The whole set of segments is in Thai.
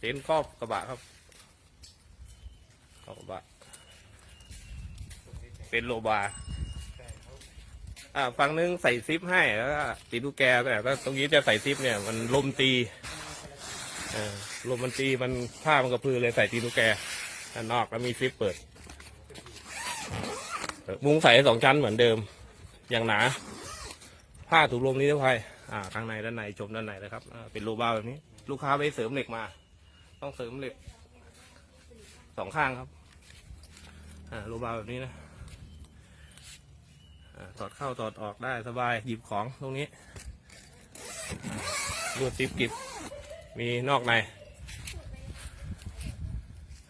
เต็นท์ครอบกระบะครับครอบกระบะ เป็นโลบาอ่าฝั่งนึงใส่ซิปให้แล้วก็ตีลูกแกแต่ตรงนี้จะใส่ซิปเนี่ย มันลมตีเออลมมันตีมันผ้ามันกระพือเลยใส่ตีลูกแกด้านนอกแล้วมีซิปเปิด มุ้งใส่สองชั้นเหมือนเดิม อย่างหนา ผ้าถูกลมนิรภัยอ่าข้างในด้านในชมด้านในนะครับอ่าเป็นโลบาแบบนี้ ลูกค้าไปเสริมเหล็กมา ต้องเสริมเหล็กสองข้างครับ อ่าโลบาแบบนี้นะอ่าถอดเข้าถอดออกได้สบายหยิบของตรงนี้รูดซิปกิบมีนอกใน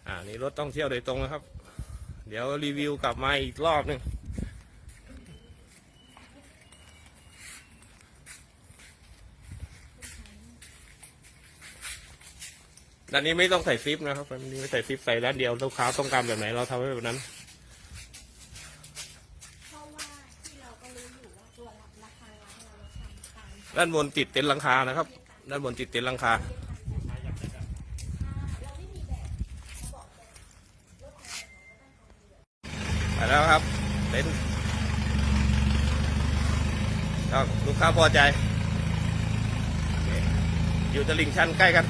อ่านี่รถต้องเที่ยวโดยตรงนะครับ เดี๋ยวรีวิวกลับมาอีกรอบหนึ่ง ด้านนี้ไม่ต้องใส่ซิปนะครับด้านนี้ไม่ใส่ซิปใส่ด้านเดียวลูกค้าต้องการแบบไหนเราทำให้แบบนั้น เพราะว่าที่เราก็รู้อยู่ว่าตัวราคาร้านเราเราทำตามด้านบนติดเต็นท์หลังคานะครับ ด้านบนติดเต็นท์หลังคา เราไม่มีแบบไปแล้วครับเต็นท์ก็ลูกค้าพอใจอยู่ตลิ่งชันใกล้กัน